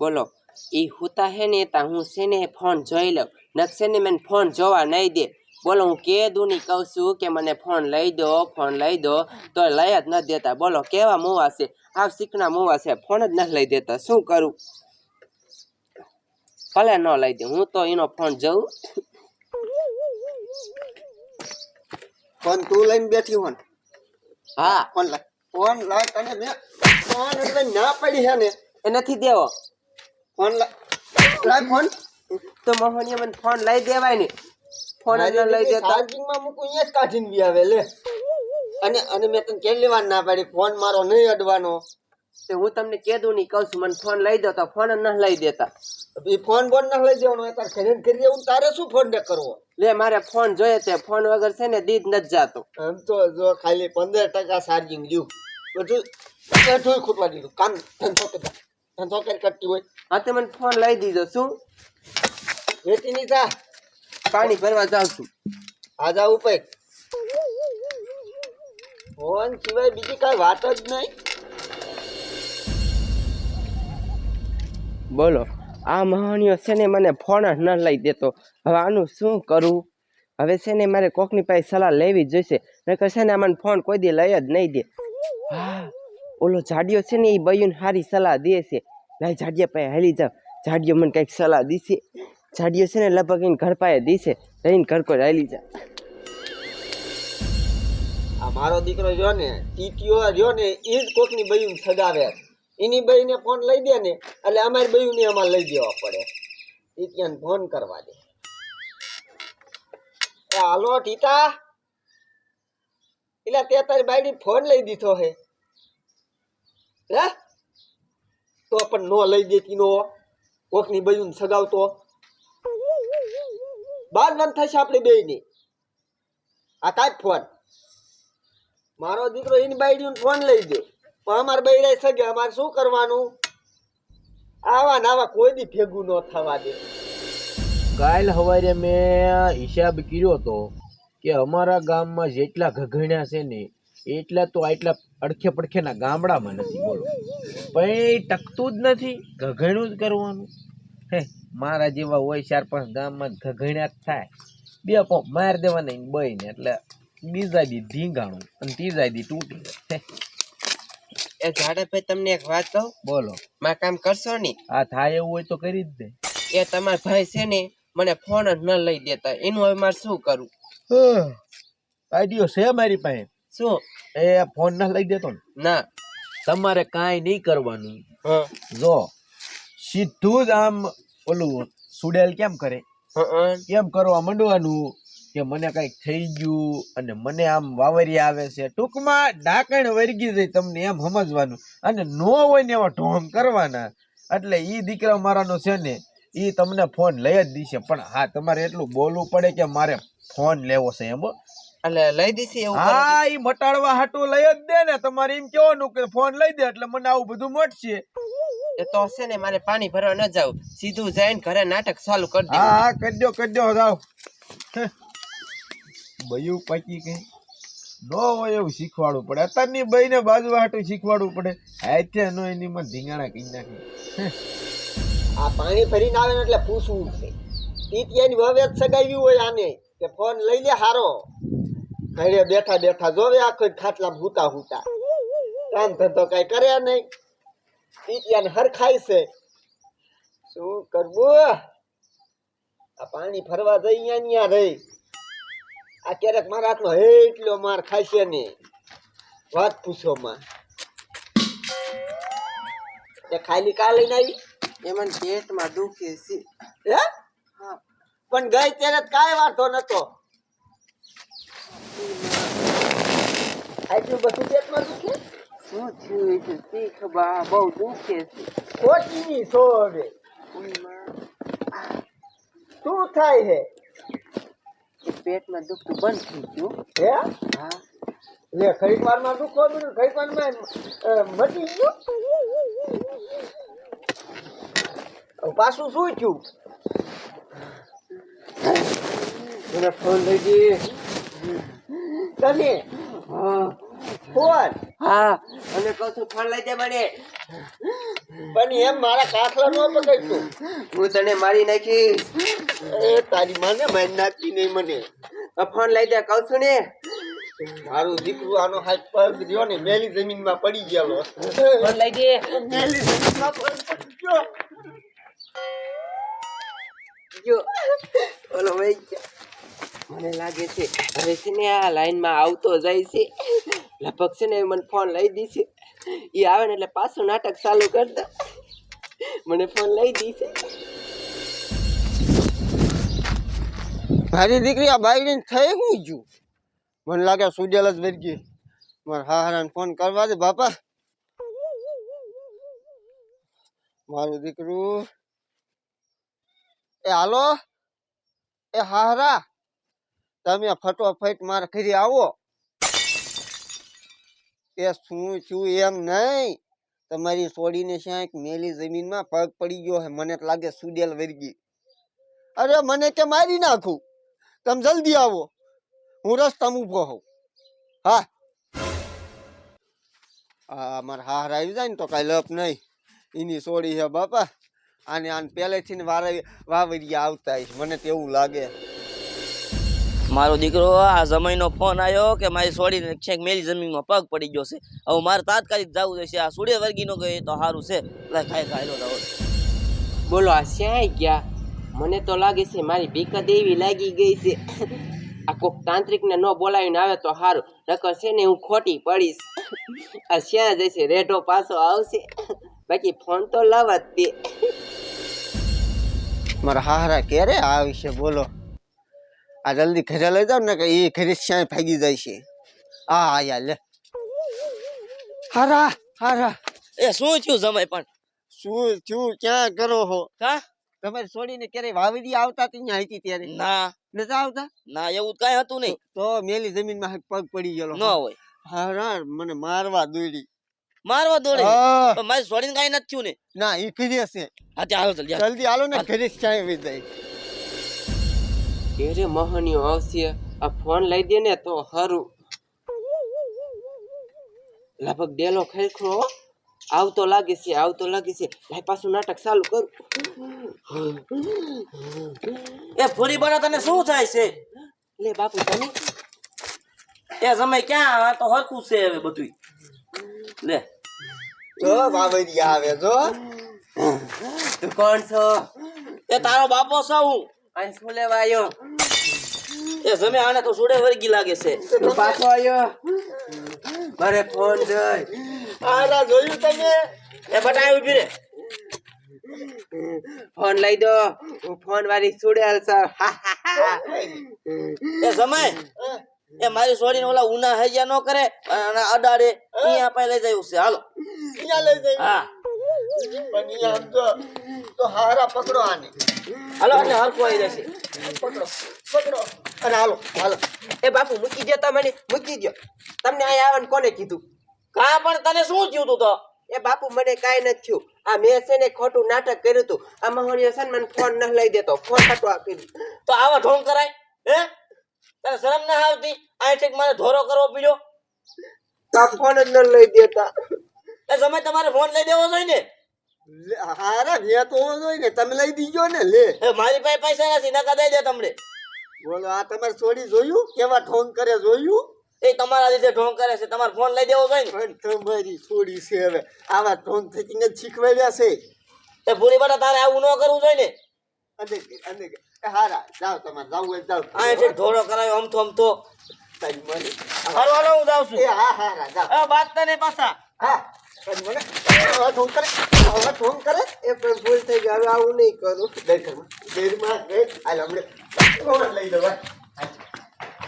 બોલો એ હુતા હે ને તા હું છે ને ફોન જોઈ લઉં? નકશે ને મને ફોન જોવા નહીં દે. બોલો હું કે દુની કહું છું કે મને ફોન લઈ દો ફોન લઈ દો. તો લઈ જ ન દેતા. બોલો કેવા મુવા છે? આ શીખના મુવા છે. ફોન જ ન લઈ દેતા. શું કરું? ભલે ન લઈ દે. હું તો એનો ફોન જોઉં. ફોન તું લઈને બેઠી હોન? હા. ફોન લાય ફોન લાય તને મેં. ફોન એટલે ના પડી હે ને. એ નથી દેવો. ફોન લાય ફોન. તો મોહનીએ મને ફોન લઈ દેવાય ને. ફોન જ ન લઈ દેતા. ચાર્જિંગમાં મૂકું અહીંયા જ કાઢીને બી આવે લે. અને અને મેં તને કેટલી વાર ના પાડી? ફોન મારો નહીં અડવાનો. તે હું તમને કીધું નહીં કહું છું મને ફોન લઈ દો તો ફોન ન લઈ દેતા. એ ફોન બોન ન લઈ દેવાનો એ તારે ખરીદ કરી દેવું તારે શું ફોન ને કરવો? લે મારે ફોન જોઈએ તે ફોન વગર છે ને દીધ નથી જાતો. આમ તો જો ખાલી પંદર ટકા ચાર્જિંગ લ્યું બધું બધું ખૂટવા દીધું. કામ ધંધો કરતા ધંધો કરી કરતી હોય, હા, તે મને ફોન લઈ દીધો શું? વેચી નહીં જા પાણી ભરવા જાઉં છું. આ જા ઉપર. ફોન સિવાય બીજી કાંઈ વાત જ નહીં. બોલો, આ મહાનીઓ છે ને મને ફોન જ ન લઈ દેતો. હવે આનું શું કરું? હવે છે ને મારે કોકની પાસે સલાહ લેવી જોઈશે. નકર છે ને મને ફોન કોઈ દી લઈ જ નહીં દે. હા, ઓલો જાડિયો છે ને એ બયુને સારી સલાહ દે છે. લાઈ જાડિયા પાસે હાલી જાવ. જાડિયો મને કંઈક સલાહ દીશે. જાડિયો છે ને લગભગ એને ઘર પાસે દીશે. લઈને ઘર કોઈ હાલી જા આ મારો દીકરો રહ્યો ને, ટીટીઓ રહ્યો ને એ જ કોકની બયું સગાવે. એની બઈને ફોન લઈ દે ને, એટલે અમારી બયું ને અમારે લઈ દેવા પડે. ટીટીયાને ફોન કરવા દે. હાલો, ટીટા. એટલે તે તારી બાયડી ફોન લઈ દીધો હે. હે તો પણ નો લઈ દેતી નો કોકની બયું સગાવતો. બાર બંધ થશે આપણે બે ની આ કાંઈ ફોન. મારો દીકરો એની બાયડીને ફોન લઈ દે. પણ અમારે બૈરાય સગે, અમારે શું કરવાનું? આવા નાવા કોઈ દી ભેગું ન થવા દે. કાલ સવારે મેં હિસાબ કર્યો તો કે અમારા ગામમાં જેટલા ઘઘણ્યા છે ને એટલા તો આટલા અડખે પડખેના ગામડામાં નથી બોલો. પણ એ ટકતું જ નથી ઘઘણું જ કરવાનું. હે મારા જેવા હોય ચાર પાંચ ગામમાં ઘઘણ્યા જ થાય. બે પંપ માર દેવાના બહીને એટલે બીજા દી ધીંગાણું અને ત્રીજા દી તૂટી જાય. એ એ જાડેભાઈ તમને એક વાત કહું? બોલો. માં કામ કરશો ને? આ થાય એવું હોય તો કરી જ દે. એ તમારા ભાઈ છે ને મને ફોન જ ન લઈ દેતા. એનું હવે મારે શું કરવું આઈડિયો છે મારી પાસે. શું? એ ફોન ના લઈ દેતો ને. ના. તમારે કાંઈ નહીં કરવાનું. જો સીધું જ આમ ઓલું સુડેલ કેમ કરે? કેમ કરવા માંડવાનું? કે મને કંઈક થઈ ગયું અને મને આમ વાવરી આવે છે. ટૂંકમાં ડાકણ વર્ગી જાય તમને એમ સમજવાનું. અને નો હોય ને એવા ઢોંગ કરવાના. એટલે ઈ દીકરા મારાનો છે ને ઈ તમને ફોન લઈ જ દીશે. પણ હા તમારે એટલું બોલવું પડે કે મારે ફોન લેવો છે એમ. એટલે લઈ દીધી એવું હા ઈ મટાડવા હાટું લઈ જ દે ને. તમારે એમ કેવાનું કે ફોન લઈ દે એટલે મને આવું બધું મટશે એ તો છે ને મારે પાણી ભરવા ન જાવ સીધું જઈને ઘરે નાટક ચાલુ કરી દે હા કરી દો કરી દો જાઓ બયું પાકી કઈ નો હોય એવું શીખવાડવું પડે. અત્યારની બઈને બાજુ હાટું શીખવાડવું પડે. હાથે નો એની માં ધીંગાણા કરી નાખે. આ પાણી ભરીને આવે એટલે પૂછવું છે. ટીટીયાની વવે જ સગાવ્યું હોય આને કે ફોન લઈ લે હારો. ઘરે બેઠા બેઠા જોવે આખો ખાટલા હુતા હુતા. કામ ધંધો કઈ કરે નહીં. ને હરખાય છે. શું કરવું? આ પાણી ફરવા જઈ અહીંયા ને રહી. આ ક્યારેક મારા હાથમાં હે એટલો માર ખાશે ને. વાત પૂછો માં. એ ખાલી કા લઈને આવી? એ મને પેટમાં દુખે છે. હે? હા. પણ ગઈ ત્યારે કાંઈ વાંધો નતો. આટલું બધું પેટમાં દુખે? શું થયું છે શીખ બા બહુ દુખે છે. ખોટી હવે શું થાય હે? પેટમાં દુખતું બંધ થઈ ગયું. હે? હા. લે ખરીદવારમાં દુખો બધું ખરીદવારમાં અ, મટી ગયું. પાછું શું થયું? મને ફોન લઈ દે. તને? ફોન? હા. અને કહું છું ફોન લઈ દે મને. પણ એમ મારા કાખલા નો પકડતું. હું તને મારી નાખીશ. એ તારી માને મારી નાખી નહીં મને. ફોન લઈ દે કહું છું ને. મારું દીકરું આનો હાથ પગ રહ્યો ને મેલી જમીનમાં પડી ગયેલો. ફોન લઈ દે. મેલી જમીનમાં પડી ગયો. ઓલો વઈ ગયો. મને લાગે છે હવે છે ને આ લાઈનમાં આવતો જાય છે. લગભગ છે ને મને ફોન લઈ દીશે. એ આવે ને એટલે પાછું નાટક ચાલુ કરતા મને ફોન લઈ દીશે. મારી દીકરી આ બાઈડીને થઈ હું ગયું? મને લાગે સુજેલ જ વર્ગી મારા હારાને ફોન કરવા દે બાપા. મારું દીકરું. એ હાલો? એ હારા તમે ફટોફટ મારે ઘરે આવો. એ શું છું એમ નહીં. તમારી છોડીને ક્યાંક મેલી જમીનમાં પગ પડી ગયો હે, મને લાગે સુડેલ વર્ગી. અરે મને કે મારી નાખું. તમે જલ્દી આવો. હું રસ્તામાં ઊભો હોઉં. હા. મારા હાર આવી જાય ને તો કાંઈ લપ નહીં. એની સોડી છે બાપા. આને આને પહેલેથી ને વારવી વાવરિયા આવતા મને તો એવું લાગે. મારો દીકરો આ સમયનો ફોન આવ્યો કે મારી છોડીને છેક મેલી જમીનમાં પગ પડી ગયો છે. હવે મારે તાત્કાલિક જવું જશે આ સૂર્ય વર્ગીનો ગયો તો સારું છે. લાય ખાઈ ખાઈ લો બોલો આ શ્યાય ગયા? મને તો લાગે છે મારી ભીકત એવી લાગી ગઈ છે. આ કોક તાંત્રિકને ન બોલાવીને આવે તો સારું નકર છે ને હું ખોટી પડીશ. આ શ્યાં જશે રેઢો પાછો આવશે. બાકી ફોન તો લાવવા જ તે મારા હારા ક્યારે આવશે બોલો. આ જલ્દી ઘરે લઈ જાવ ને કે એ ઘરે શ્યાય ભાગી જાય છે. આ આયા લે. હારા હારા. એ શું થયું જમાય પણ? શું થયું ક્યાં કરો હો? હા? તમારે છોડીને ક્યારે વાવડી આવતા હતી ત્યાં હતી ત્યારે? ના. નતા આવતા? ના એવું કઈ હતું નહીં. તો મેલી જમીનમાં પગ પડી ગયેલો. ન હોય. હારા મને મારવા દોડી મારવા દોડે હા. પણ મારી છોડીને કઈ નથી થયું ને? ના એ ઘરે હશે હા હાલો જલ્દી આલો ને ઘરે ક્યાંય જાય ઘેરે મહનીયો આવશે. આ ફોન લઈ દે ને તો હારું. લગભગ ડેલો ખેલખો આવતો લાગે છે આવતો લાગે છે. ભાઈ પાછું નાટક ચાલુ કરું. એ ફૂરી બના તને શું થાય છે? લે બાપુ તમે? એ સમય ક્યાં? આ તો હરખું છે હવે બધું લે. જો વાવડી આવે જો. તું કોણ છો? એ તારો બાપો છો હું. અહીં શું લેવા આવ્યો એ જમે આને તો સુડે વર્ગી લાગે છે. તું પાછો આવ્યો મારે ફોન જોઈ આલા જોયું તમે? એ બટા ઊભી રે. ફોન લઈ દો. હું ફોન વાળી સુડેલ છું એ સમય એ મારી છોડીને ઓલા ઉના હૈયા ન કરે અને અડાડે. અહીંયા પાસે લઈ જાય છે. હાલો. અહીંયા લઈ જાય. હા. પણ અહીંયા તો હારા પકડો આને. હાલો એટલે હરખું આવી જશે. પકડો પકડો. અને હાલો હાલો. એ બાપુ મૂકી દો તમને મૂકી દો તમને અહીં આવવાનું કોને કીધું? કા પણ તને શું થયું તું તો? એ બાપુ મને કાંઈ નથી થયું. આ મેં છે ને ખોટું નાટક કર્યું હતું આ મહોણીયો છે ને મને ફોન ન લઈ દેતો. ફોન કાઢવા કર્યું. તો આવા ઢોંગ કરાય હે? તને શરમ ના આવતી? આ ઠીક મારે ધોરો કરવો પડ્યો? તો ફોન જ ન લઈ દેતા. એ સમય તમારે ફોન લઈ દેવો જોઈએ ને. હારા મેં તો જોઈ ને તમે લઈ દીજો ને લે. એ મારી પાસે પૈસા નથી નકા દઈ દે તમને. બોલો આ તમારે છોડી જોયું? કેવા ઠોંગ કરે જોયું? એ તમારા લીધે ઢોંગ કરે છે તમારે ફોન લઈ દેવો ને પણ તમારી છોડી છે હવે. આવા ઢોંગ થકી જ શીખવાડ્યા છે. એ ભૂરી બટા તારે આવું ન કરવું જોઈએ ને અને અને એ હારા જાઓ તમારે જાવું હોય જાવ આ છે ઢોળો કરાયો અમથો અમથો તારી મને. હાલો હાલો હું જાઉં છું. એ હા હારા એ બાત તને પાછા. હા મને. આવા કરે. આવા ઠોંગ કરે. એ ભૂલ થઈ ગઈ. હવે આવું નહીં કરું. દેખમાં દેરમાં દેખ હાલ હમણે. ફોન લઈ દો